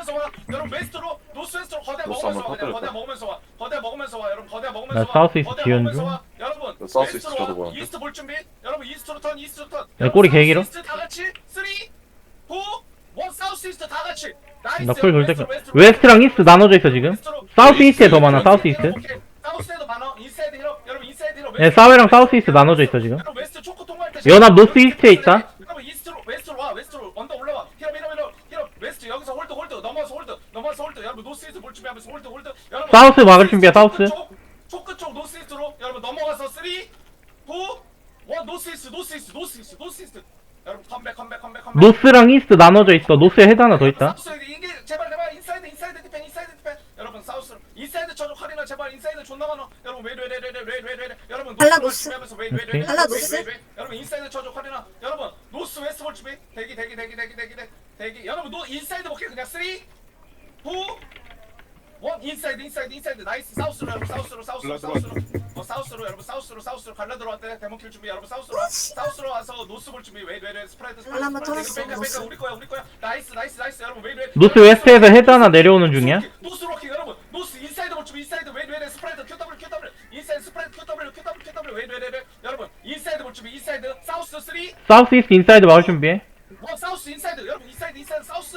먹으면서 와. 여러분 웨스트로 노스 웨스트로 거대 노스 먹으면서 와. 한번 그냥 터뜨렸다. 거대 먹으면서 와. 거대 먹으면서 와 여러분. 거대 먹으면서 나 와. 사우스 이스트 거대 지연 먹으면서 중. 와. 여러분 나 사우스 웨스트로 저도 와. 보는데. 이스트 볼 준비. 여러분 이스트로 턴 이스트로 턴. 야, 꼬리 개기로? 이스트 다 같이. 3 2 1 사우스 이스트 다 같이. 나이스. 너클 돌 웨스트로, 웨스트랑 이스트 나눠져 있어 지금? 웨스트로. 사우스 이스트에 더 많아 사우스 이스트? 오케이. 사우스에도 많아. 인사이드 힐업 여러분 인사이드 힐업 예 사웨랑 사우스 이스트 나눠져 있어 지금. 여러분 웨스트 초코 통과할 때 연합 노스 이스트에 있다. 여러분 이스트로 웨스트로 와. 웨스트로 언더 올라와. 힐업 힐업 힐업 힐업 웨스트 여기서 홀드 넘어서 홀드 넘어서 홀드. 여러분 노스 이스트 볼 준비하면서 홀드 홀드. 여러분 사우스 막을 준비야, 사우스. 쪽, 초크 쪽 노스 이스트로. 여러분 넘어가서 3 2 1 노스 이스트 노스 이스트 노스 이스트 노스 이스트. 여러분 컴백 컴백 컴백 컴백. 노스랑 이스트 나눠져 있어. 노스에 헤드 하나 더 있다. 사우스 이게 제발 제발 인사이드 인사이드 디펜 인사이드 디펜. 여러분 사우스 인사이드 쳐줘. 카리나 제발 인사이드 존나 많아. 여러분 웨이웨이웨이웨이웨이웨이. 여러분 발라 노스. 준비하면서 웨이웨이웨이 발라 노스. 여러분 인사이드 쳐줘 카리나. 여러분 노스 웨스트 볼 준비. 대기 대기 대기 대기 대기 대기. 대기. 여러분 노 인사이드 볼게 그냥 3 2원 인사이드 인사이드 인사이드. 나이스. 사우스로 여러분 사우스로 사우스로 사우스로. 어 사우스로 여러분 사우스로 사우스로. 갈라 들어왔대. 데모킬 준비. 여러분 사우스로 와. 사우스로 와서 노스 볼 준비. 웨이 웨이 스프레드 스프레드 발라 한번 스프레드. 터졌어, 뱅가 노스. 우리 거야 우리 거야. 나이스 나이스 나이스. 여러분 웨이 웨이 노스 웨스트에서 헤드 하나 내려오는 중이야? 노스 로킹 여러분. 노스 인사이드 볼 준비. 인사이드. 웨이 웨이 스프레드 QW QW 인사이드 스프레드 QW QW QW 웨이 웨이 웨이 여러분 인사이드 볼 준비. 인사이드. 사우스 3 1 사우스 이스트 인사이드 막을 준비해. 사우스 인사이드. 여러분 인사이드 인사이드. 사우스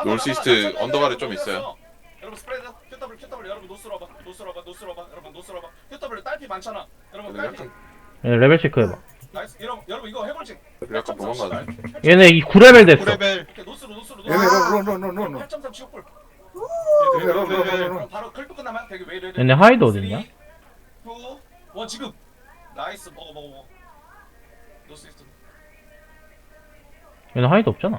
언더가리 하자, 좀 있어요. 여러분 스프레드. QW QW 여러분 노스로 와봐. 노스로 와봐. 노스로 와봐. 여러분 노스로 와봐. QW 딸피 많잖아. 여러분 근데 딸피. 약간 예, 레벨 체크해봐. 나이스. 여러분 여러분 이거 해볼지 약간 도망가네. 얘네 이 9레벨 됐어. 레벨. 이렇게 노스로 노스로. 얘네 노스로 런런런런런 8.3 지옥불 얘네 런 런 런 런 그럼 바로 클프 끝나면 되게 왜 이래? 얘네 하이드 어딨냐? 2 1 지금. 나이스. 먹어 먹어 먹어. 노스 이스트. 얘네 하이드 없잖아